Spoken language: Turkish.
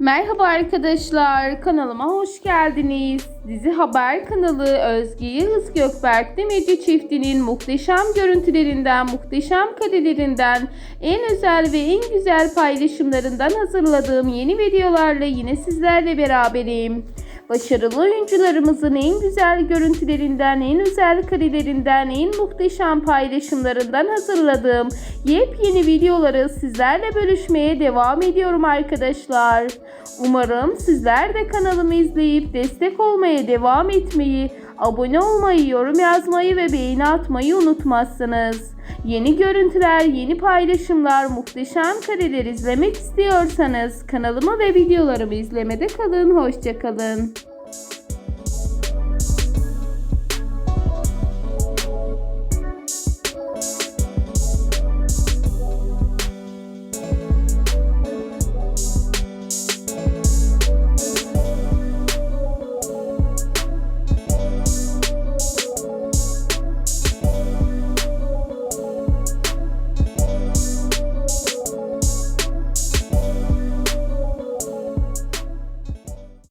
Merhaba arkadaşlar, kanalıma hoş geldiniz. Dizi Haber kanalı Özge Yıldız Gökberk Demirci çiftinin muhteşem görüntülerinden, muhteşem karelerinden, en özel ve en güzel paylaşımlarından hazırladığım yeni videolarla yine sizlerle beraberim. Başarılı oyuncularımızın en güzel görüntülerinden, en özel karelerinden, en muhteşem paylaşımlarından hazırladığım yepyeni videoları sizlerle bölüşmeye devam ediyorum arkadaşlar. Umarım sizler de kanalımı izleyip destek olmaya devam etmeyi, abone olmayı, yorum yazmayı ve beğeni atmayı unutmazsınız. Yeni görüntüler, yeni paylaşımlar, muhteşem kareler izlemek istiyorsanız kanalımı ve videolarımı izlemede kalın. Hoşçakalın.